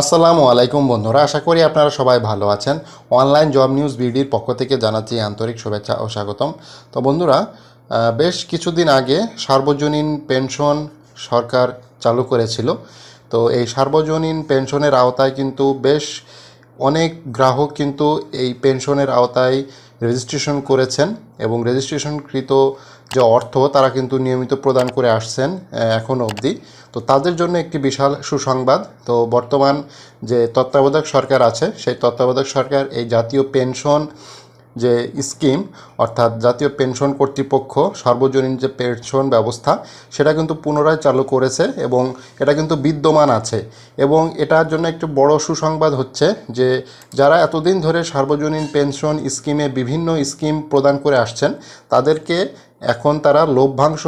আসসালামু আলাইকুম বন্ধুরা, আশা করি আপনারা সবাই ভালো আছেন। অনলাইন জব নিউজ বিডির পক্ষ থেকে জানাচ্ছি আন্তরিক শুভেচ্ছা ও স্বাগতম। তো বন্ধুরা বেশ কিছুদিন আগে সার্বজনীন পেনশন সরকার চালু করেছিল। তো এই সার্বজনীন পেনশনের আওতায় কিন্তু বেশ অনেক গ্রাহক কিন্তু এই পেনশনের আওতায় রেজিস্ট্রেশন করেছেন এবং রেজিস্ট্রেশনকৃত যে অর্থ, তারা কিন্তু নিয়মিত প্রদান করে আসছেন এখনও অবধি। তো তাদের জন্য একটি বিশাল সুসংবাদ। তো বর্তমান যে তত্ত্বাবধায়ক সরকার আছে, সেই তত্ত্বাবধায়ক সরকার এই জাতীয় পেনশন যে স্কিম, অর্থাৎ জাতীয় পেনশন কর্তৃপক্ষ সর্বজনীন যে পেনশন ব্যবস্থা, সেটা কিন্তু পুনরায় চালু করেছে এবং এটা কিন্তু বিদ্যমান আছে। এবং এটার জন্য একটি বড় সুসংবাদ হচ্ছে যে, যারা এতদিন ধরে সার্বজনীন পেনশন স্কিমে বিভিন্ন স্কিম প্রদান করে আসছেন, তাদেরকে এখন তারা লভ্যাংশ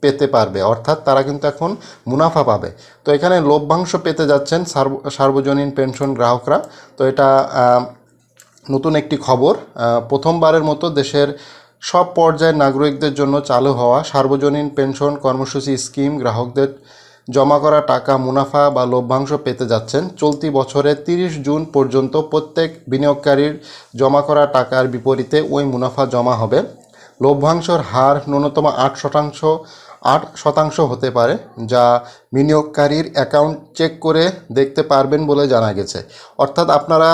পেতে পারবে, অর্থাৎ তারা কিন্তু এখন মুনাফা পাবে। তো এখানে লভ্যাংশ পেতে যাচ্ছেন সার্ব- সার্বজনীন পেনশন গ্রাহকরা। তো এটা নতুন একটি খবর। প্রথমবারের মতো দেশের সব পর্যায়ের নাগরিকদের জন্য চালু হওয়া সার্বজনীন পেনশন কর্মসূচি স্কিম গ্রাহকদের জমা করা টাকা মুনাফা বা লভ্যাংশ পেতে যাচ্ছেন। চলতি বছরে তিরিশ জুন পর্যন্ত প্রত্যেক বিনিয়োগকারীর জমা করা টাকার বিপরীতে ওই মুনাফা জমা হবে। লভ্যাংশর হার ন্যূনতম আট শতাংশ আট শতাংশ হতে পারে, যা বিনিয়োগকারীর অ্যাকাউন্ট চেক করে দেখতে পারবেন বলে জানা গেছে। অর্থাৎ আপনারা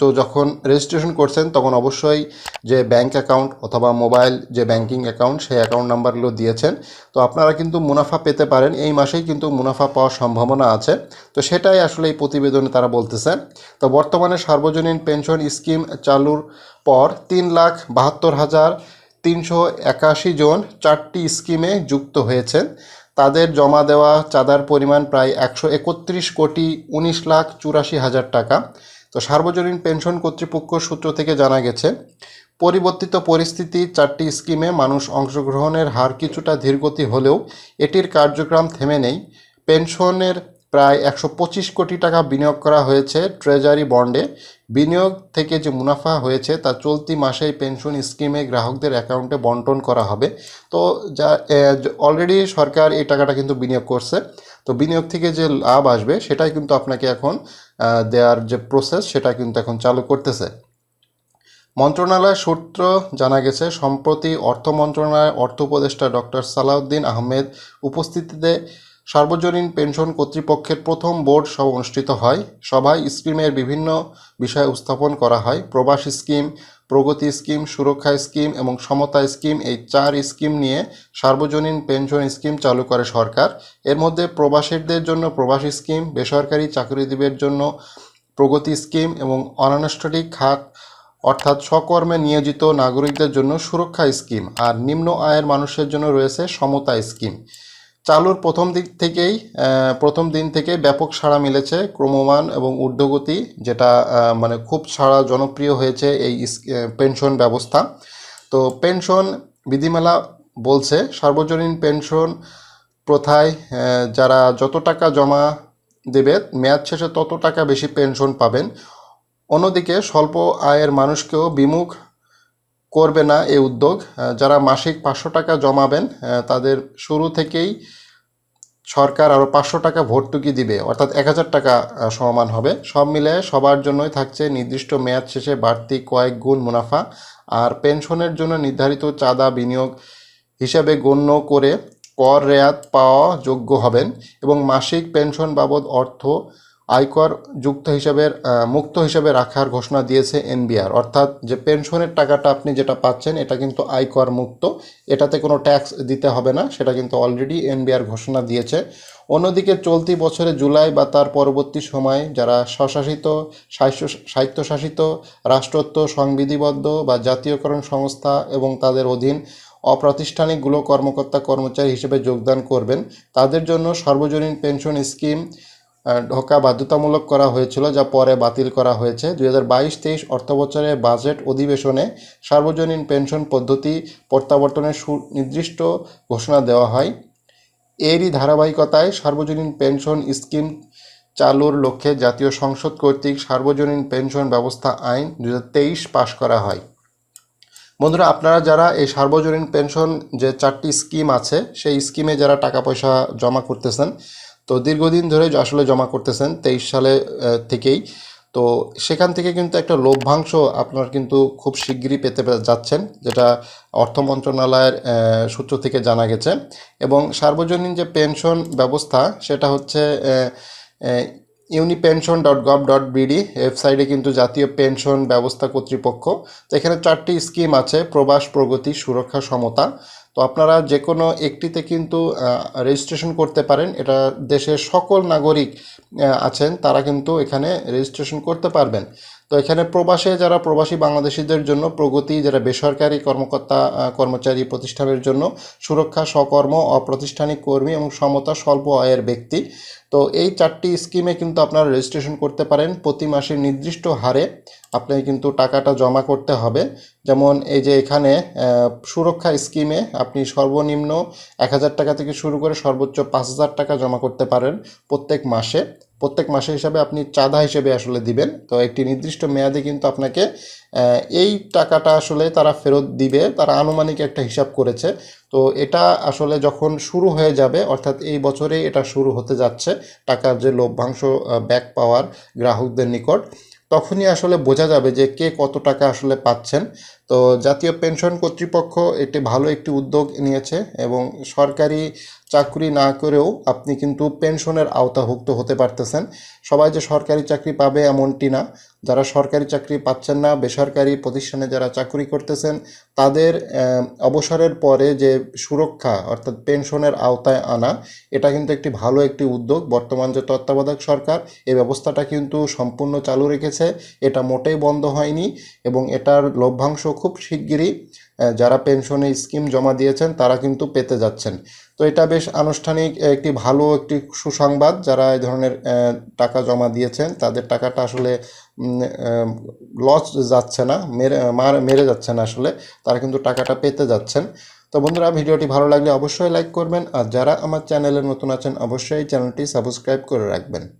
তো যখন রেজিস্ট্রেশন করছেন, তখন অবশ্যই যে ব্যাংক অ্যাকাউন্ট অথবা মোবাইল যে ব্যাংকিং অ্যাকাউন্ট সেই অ্যাকাউন্ট নাম্বারগুলো দিয়েছেন। তো আপনারা কিন্তু মুনাফা পেতে পারেন। এই মাসেই কিন্তু মুনাফা পাওয়ার সম্ভাবনা আছে। তো সেটাই আসলে এই প্রতিবেদনে তারা বলতেছেন তো বর্তমানে সার্বজনীন পেনশন স্কিম চালুর পর তিন লাখ বাহাত্তর হাজার তিনশো একাশি জন চারটি স্কিমে যুক্ত হয়েছেন। তাদের জমা দেওয়া চাঁদার পরিমাণ প্রায় একশো একত্রিশ কোটি উনিশ লাখ চুরাশি হাজার টাকা। তো সার্বজনীন পেনশন কর্তৃপক্ষ সূত্র থেকে জানা গেছে, পরিবর্তিত পরিস্থিতি চারটি স্কিমে মানুষ অংশগ্রহণের হার কিছুটা ধীরগতি হলেও এটির কার্যক্রম থেমে নেই। পেনশনের প্রায় একশো পঁচিশ কোটি টাকা বিনিয়োগ করা হয়েছে ট্রেজারি বন্ডে। বিনিয়োগ থেকে যে মুনাফা হয়েছে, তা চলতি মাসেই পেনশন স্কিমে গ্রাহকদের অ্যাকাউন্টে বন্টন করা হবে। তো যা অলরেডি সরকার এই টাকাটা কিন্তু বিনিয়োগ করছে। তো বিনিয়োগ থেকে যে লাভ আসবে, সেটাই কিন্তু আপনাকে এখন দেওয়ার যে প্রসেস সেটা কিন্তু এখন চালু করতেছে। মন্ত্রণালয় সূত্র জানা গেছে, সম্প্রতি অর্থ মন্ত্রণালয়ের অর্থ উপদেষ্টা ডক্টর সালাউদ্দিন আহমেদ উপস্থিতিতে সার্বজনীন পেনশন কর্তৃপক্ষের প্রথম বোর্ড সভা অনুষ্ঠিত হয়। সভায় স্কিমের বিভিন্ন বিষয় উপস্থাপন করা হয়। Probash scheme, Pragati scheme, Suraksha scheme এবং সমতা স্কিম এই চার স্কিম নিয়ে সার্বজনীন পেনশন স্কিম চালু করে সরকার। এর মধ্যে প্রবাসীদের জন্য প্রবাসী স্কিম, বেসরকারি চাকরিজীবীর জন্য প্রগতি স্কিম এবং অনানুষ্ঠানিক খাত, অর্থাৎ স্বকর্মে নিয়োজিত নাগরিকদের জন্য সুরক্ষা স্কিম। আর নিম্ন আয়ের মানুষের জন্য রয়েছে সমতা স্কিম। চালুর প্রথম দিক থেকেই প্রথম দিন থেকে ব্যাপক সাড়া মিলেছে ক্রমমান এবং ঊর্ধ্বগতি, যেটা মানে খুব সাড়া জনপ্রিয় হয়েছে এই পেনশন ব্যবস্থা। তো পেনশন বিধিমেলা বলছে, সার্বজনীন পেনশন প্রথায় যারা যত টাকা জমা দেবে, মেয়াদ শেষে তত টাকা বেশি পেনশন পাবেন। অন্যদিকে স্বল্প আয়ের মানুষকেও বিমুখ করবে না এই উদ্যোগ। যারা মাসিক পাঁচশো টাকা জমাবেন তাদের শুরু থেকেই সরকার আরও পাঁচশো টাকা ভর্তুকি দিবে, অর্থাৎ এক হাজার টাকা সমান হবে। সব মিলে সবার জন্যই থাকছে নির্দিষ্ট মেয়াদ শেষে বাড়তি কয়েক গুণ মুনাফা, আর পেনশনের জন্য নির্ধারিত চাঁদা বিনিয়োগ হিসাবে গণ্য করে কর রেয়াত পাওয়া যোগ্য হবেন এবং মাসিক পেনশন বাবদ অর্থ আয়কর যুক্ত হিসাবে মুক্ত হিসাবে রাখার ঘোষণা দিয়েছে এনবিআর। অর্থাৎ যে পেনশনের টাকাটা আপনি যেটা পাচ্ছেন, এটা কিন্তু আয়কর মুক্ত। এটাতে কোনো ট্যাক্স দিতে হবে না, সেটা কিন্তু অলরেডি এনবিআর ঘোষণা দিয়েছে। অন্যদিকে চলতি বছরে জুলাই বা তার পরবর্তী সময়ে যারা স্বশাসিত স্বায়ত্ত- স্বায়ত্তশাসিত রাষ্ট্রত্ব সংবিধিবদ্ধ বা জাতীয়করণ সংস্থা এবং তাদের অধীন অপ্রাতিষ্ঠানিকগুলো কর্মকর্তা কর্মচারী হিসেবে যোগদান করবেন, তাদের জন্য সর্বজনীন পেনশন স্কিম ঢোকা বাধ্যতামূলক করা হয়েছিল, যা পরে বাতিল করা হয়েছে। দুই হাজার বাইশ তেইশ অর্থবছরের বাজেট অধিবেশনে সার্বজনীন পেনশন পদ্ধতি প্রত্যাবর্তনের সুনির্দিষ্ট ঘোষণা দেওয়া হয়। এরই ধারাবাহিকতায় সার্বজনীন পেনশন স্কিম চালুর লক্ষ্যে জাতীয় সংসদ কর্তৃক সার্বজনীন পেনশন ব্যবস্থা আইন দু হাজার তেইশ পাশ করা হয়। বন্ধুরা, আপনারা যারা এই সার্বজনীন পেনশন যে চারটি স্কিম আছে, সেই স্কিমে যারা টাকা পয়সা জমা করতেছেন তো দীর্ঘদিন ধরে আসলে জমা করতেছেন, তেইশ সালে থেকেই। তো সেখান থেকে কিন্তু একটা লভ্যাংশ আপনার কিন্তু খুব শিগগিরই পেতে যাচ্ছেন, যেটা অর্থ মন্ত্রণালয়ের সূত্র থেকে জানা গেছে। এবং সার্বজনীন যে পেনশন ব্যবস্থা, সেটা হচ্ছে unipension dot gov dot BD ওয়েবসাইটে কিন্তু জাতীয় পেনশন ব্যবস্থা কর্তৃপক্ষ। তো এখানে চারটি স্কিম আছে, প্রবাস প্রগতি সুরক্ষা সমতা। তো আপনারা যে কোনো একটিতে কিন্তু রেজিস্ট্রেশন করতে পারেন। এটা দেশের সকল নাগরিক আছেন, তারা কিন্তু এখানে রেজিস্ট্রেশন করতে পারবেন। তো এখানে প্রবাসে যারা প্রবাসী বাংলাদেশিদের জন্য প্রগতি, যারা বেসরকারি কর্মকর্তা কর্মচারী প্রতিষ্ঠানের জন্য সুরক্ষা সকর্ম অপ্রাতিষ্ঠানিক কর্মী এবং সমতা স্বল্প আয়ের ব্যক্তি, তো এই চারটি স্কিমে কিন্তু আপনারা রেজিস্ট্রেশন করতে পারেন প্রতি মাসে নির্দিষ্ট হারে। আপনাকে কিন্তু টাকাটা জমা করতে হবে। যেমন এই যে এখানে সুরক্ষা স্কিমে আপনি সর্বনিম্ন এক হাজার টাকা থেকে শুরু করে সর্বোচ্চ পাঁচ হাজার টাকা জমা করতে পারেন প্রত্যেক মাসে। প্রত্যেক মাসে হিসাবে আপনি চাঁদা হিসেবে আসলে দিবেন। তো একটি নির্দিষ্ট মেয়াদে কিন্তু আপনাকে এই টাকাটা আসলে তারা ফেরত দিবে, তারা আনুমানিক একটা হিসাব করেছে। তো এটা আসলে যখন শুরু হয়ে যাবে, অর্থাৎ এই বছরেই এটা শুরু হতে যাচ্ছে টাকার যে লভ্যাংশ ব্যাক পাওয়ার গ্রাহকদের নিকট, তখনই আসলে বোঝা যাবে যে কে কত টাকা আসলে পাচ্ছেন। তো জাতীয় পেনশন কর্তৃপক্ষ এটি ভালো একটি উদ্যোগ নিয়েছে এবং সরকারি চাকরি না করেও আপনি কিন্তু পেনশনের আওতাভুক্ত হতে পারতেছেন। সবাই যে সরকারি চাকরি পাবে এমনটি না। যারা সরকারি চাকরি পাচ্ছেন না, বেসরকারি প্রতিষ্ঠানে যারা চাকরি করতেছেন, তাদের অবসরের পরে যে সুরক্ষা অর্থাৎ পেনশনের আওতায় আনা, এটা কিন্তু একটি ভালো একটি উদ্যোগ। বর্তমান যে তত্ত্বাবধায়ক সরকার, এই ব্যবস্থাটা কিন্তু সম্পূর্ণ চালু রেখেছে। এটা মোটেই বন্ধ হয়নি এবং এটার লভ্যাংশ খুব শিগগিরই যারা পেনশনে স্কিম জমা দিয়েছেন, তারা কিন্তু পেতে যাচ্ছেন। তো এটা বেশ আনুষ্ঠানিক একটি ভালো একটি সুসংবাদ, যারা এই ধরনের টাকা জমা দিয়েছেন, তাদের টাকাটা আসলে লস যাচ্ছে না, মেরে, মার, মেরে যাচ্ছে না আসলে, তারা কিন্তু টাকাটা পেতে যাচ্ছেন। তো বন্ধুরা, ভিডিওটি ভালো লাগলে অবশ্যই লাইক করবেন, আর যারা আমার চ্যানেলে নতুন আছেন, অবশ্যই চ্যানেলটি সাবস্ক্রাইব করে রাখবেন।